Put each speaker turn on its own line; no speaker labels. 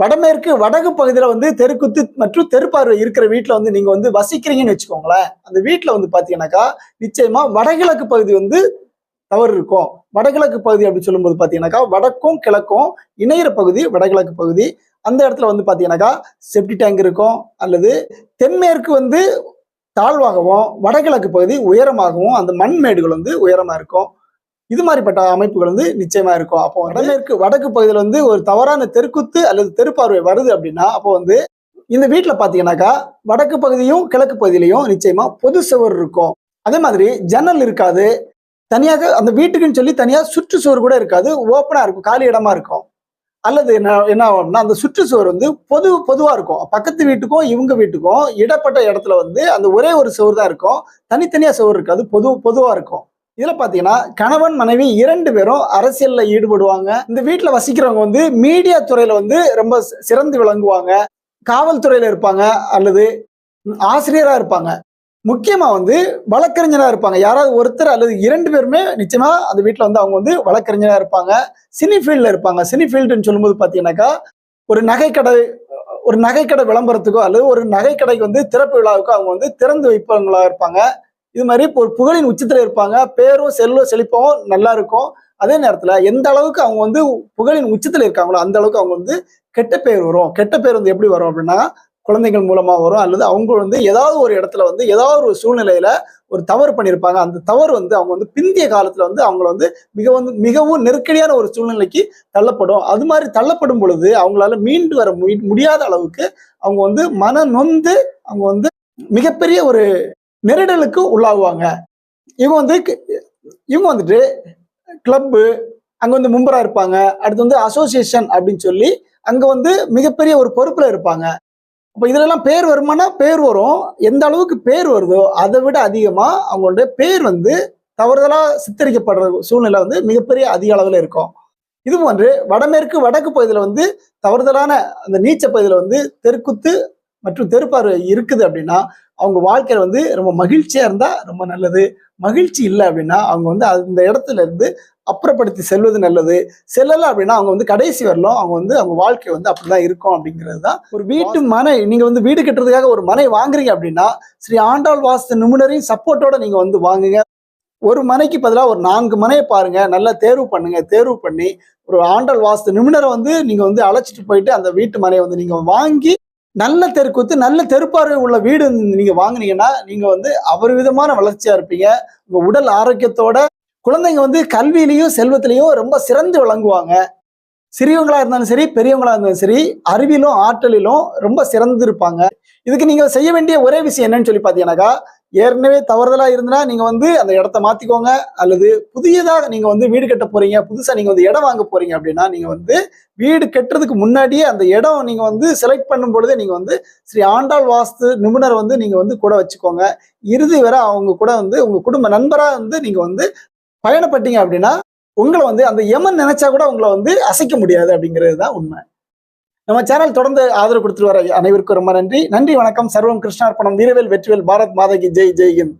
வடமேற்கு வடக்கு பகுதியில் வந்து தெருக்குத்து மற்றும் தெருப்பார்வை இருக்கிற வீட்டில் வந்து நீங்கள் வந்து வசிக்கிறீங்கன்னு வச்சுக்கோங்களேன். அந்த வீட்டில் வந்து பார்த்தீங்கன்னாக்கா நிச்சயமாக வடகிழக்கு பகுதி வந்து தவறு இருக்கும். வடகிழக்கு பகுதி அப்படின்னு சொல்லும்போது பார்த்தீங்கன்னாக்கா வடக்கும் கிழக்கும் இணையிற பகுதி வடகிழக்கு பகுதி. அந்த இடத்துல வந்து பார்த்தீங்கன்னாக்கா செப்டி டேங்க் இருக்கும். அல்லது தென்மேற்கு வந்து தாழ்வாகவும் வடகிழக்கு பகுதி உயரமாகவும் அந்த மண்மேடுகள் வந்து உயரமாக இருக்கும். இது மாதிரிப்பட்ட அமைப்புகள் வந்து நிச்சயமா இருக்கும். அப்போ வடமேற்கு வடக்கு பகுதியில் வந்து ஒரு தவறான தெருக்குத்து அல்லது தெருப்பார்வை வருது அப்படின்னா அப்போ வந்து இந்த வீட்டில் பார்த்தீங்கன்னாக்கா வடக்கு பகுதியும் கிழக்கு பகுதியிலையும் நிச்சயமா பொது சுவர் இருக்கும். அதே மாதிரி ஜன்னல் இருக்காது. தனியாக அந்த வீட்டுக்குன்னு சொல்லி தனியாக சுற்றுச்சுவர் கூட இருக்காது. ஓப்பனாக இருக்கும் காலி இடமா இருக்கும். அல்லது என்ன என்ன ஆகும்னா அந்த சுற்றுச்சுவர் வந்து பொது பொதுவாக இருக்கும். பக்கத்து வீட்டுக்கும் இவங்க வீட்டுக்கும் இடப்பட்ட இடத்துல வந்து அந்த ஒரே ஒரு சுவர் தான் இருக்கும். தனித்தனியாக சுவர் இருக்காது. பொது பொதுவாக இருக்கும். இதுல பாத்தீங்கன்னா கணவன் மனைவி இரண்டு பேரும் அரசியல்ல ஈடுபடுவாங்க. இந்த வீட்டுல வசிக்கிறவங்க வந்து மீடியா துறையில வந்து ரொம்ப சிறந்து விளங்குவாங்க. காவல்துறையில இருப்பாங்க அல்லது ஆசிரியரா இருப்பாங்க. முக்கியமா வந்து வழக்கறிஞரா இருப்பாங்க. யாராவது ஒருத்தர் அல்லது இரண்டு பேருமே நிச்சயமா அந்த வீட்டுல வந்து அவங்க வந்து வழக்கறிஞரா இருப்பாங்க. சினி ஃபீல்ட்ல இருப்பாங்க. சினி ஃபீல்டுன்னு சொல்லும்போது பாத்தீங்கன்னாக்கா ஒரு நகைக்கடை ஒரு நகைக்கடை விளம்பரத்துக்கோ அல்லது ஒரு நகைக்கடைக்கு வந்து திறப்பு விழாவுக்கோ அவங்க வந்து திறந்து வைப்பவங்களா இருப்பாங்க. இது மாதிரி இப்போ ஒரு புகழின் உச்சத்தில் இருப்பாங்க. பேரும் செல்லும் செழிப்பும் நல்லா இருக்கும். அதே நேரத்தில் எந்த அளவுக்கு அவங்க வந்து புகழின் உச்சத்தில் இருக்காங்களோ அந்த அளவுக்கு அவங்க வந்து கெட்ட பேர் வரும். கெட்ட பேர் வந்து எப்படி வரும் அப்படின்னா குழந்தைகள் மூலமா வரும். அல்லது அவங்க வந்து ஏதாவது ஒரு இடத்துல வந்து ஏதாவது ஒரு சூழ்நிலையில ஒரு தவறு பண்ணியிருப்பாங்க அந்த தவறு வந்து அவங்க வந்து பிந்திய காலத்துல வந்து அவங்கள வந்து மிக வந்து மிகவும் நெருக்கடியான ஒரு சூழ்நிலைக்கு தள்ளப்படும். அது மாதிரி தள்ளப்படும் பொழுது அவங்களால மீண்டு வர முடியாத அளவுக்கு அவங்க வந்து மன நொந்து அவங்க வந்து மிகப்பெரிய ஒரு நெருடலுக்கு உள்ளாகுவாங்க. இவங்க வந்து இவங்க வந்துட்டு கிளப்பு அங்க வந்து மும்பரா இருப்பாங்க. அடுத்து வந்து அசோசியேஷன் அப்படின்னு சொல்லி அங்க வந்து மிகப்பெரிய ஒரு பொறுப்புல இருப்பாங்க. அப்ப இதுல எல்லாம் பேர் வருமானா? பேர் வரும். எந்த அளவுக்கு பேர் வருதோ அதை விட அதிகமா அவங்களுடைய பேர் வந்து தவறுதலா சித்தரிக்கப்படுற சூழ்நிலை வந்து மிகப்பெரிய அதிக அளவுல இருக்கும். இது போன்று வடமேற்கு வடக்கு பகுதியில் வந்து தவறுதலான அந்த நீச்ச பகுதியில் வந்து தெற்குத்து மற்றும் தெருப்பார்வை இருக்குது அப்படின்னா அவங்க வாழ்க்கையில வந்து ரொம்ப மகிழ்ச்சியா இருந்தா ரொம்ப நல்லது. மகிழ்ச்சி இல்லை அப்படின்னா அவங்க வந்து அந்த இடத்துல இருந்து அப்புறப்படுத்தி செல்வது நல்லது. செல்லல அப்படின்னா அவங்க வந்து கடைசி வரலும் அவங்க வந்து அவங்க வாழ்க்கை வந்து அப்படிதான் இருக்கும் அப்படிங்கிறது தான் ஒரு வீட்டு மனை நீங்க வந்து வீடு கட்டுறதுக்காக ஒரு மனை வாங்குறீங்க அப்படின்னா ஸ்ரீ ஆண்டாள் வாஸ்து நிபுணரின் சப்போர்ட்டோட நீங்க வந்து வாங்குங்க. ஒரு மனைக்கு பதிலாக ஒரு நான்கு மனையை பாருங்க. நல்லா தேர்வு பண்ணுங்க. தேர்வு பண்ணி ஒரு ஆண்டாள் வாஸ்து நிபுணரை வந்து நீங்க வந்து அழைச்சிட்டு போயிட்டு அந்த வீட்டு மனையை வந்து நீங்க வாங்கி நல்ல தெருக்குத்து நல்ல தெருப்பார்வை உள்ள வீடு நீங்க வாங்குனீங்கன்னா நீங்க வந்து அவர் விதமான வளர்ச்சியா இருப்பீங்க. உங்க உடல் ஆரோக்கியத்தோட குழந்தைங்க வந்து கல்வியிலையும் செல்வத்திலையும் ரொம்ப சிறந்து விளங்குவாங்க. சிறியவங்களா இருந்தாலும் சரி பெரியவங்களா இருந்தாலும் சரி அறிவிலும் ஆற்றலிலும் ரொம்ப சிறந்து இருப்பாங்க இதுக்கு நீங்க செய்ய வேண்டிய ஒரே விஷயம் என்னன்னு சொல்லி பாத்தீங்கன்னாக்கா ஏற்கனவே தவறுதலா இருந்தனா நீங்க வந்து அந்த இடத்த மாத்திக்கோங்க. அல்லது புதியதாக நீங்க வந்து வீடு கட்ட போறீங்க புதுசா நீங்க வந்து இடம் வாங்க போறீங்க அப்படின்னா நீங்க வந்து வீடு கட்டுறதுக்கு முன்னாடியே அந்த இடம் நீங்க வந்து செலக்ட் பண்ணும் பொழுதே நீங்க வந்து ஸ்ரீ ஆண்டாள் வாஸ்து நிபுணர் வந்து நீங்க வந்து கூட வச்சுக்கோங்க. இறுதி வரை அவங்க கூட வந்து உங்க குடும்ப நண்பரா வந்து நீங்க வந்து பயணப்பட்டீங்க அப்படின்னா உங்களை வந்து அந்த எமன் நினைச்சா கூட உங்களை வந்து அசைக்க முடியாது அப்படிங்கிறது தான் உண்மை. நம்ம சேனல் தொடர்ந்து ஆதரவு கொடுத்துட்டு வர அனைவருக்கும் ரொம்ப நன்றி. நன்றி வணக்கம். சர்வம் கிருஷ்ணார்ப்பணம் வீரவேல் வெற்றிவேல் பாரத் மாதகி. ஜெய் ஜெய் ஹிந்த்.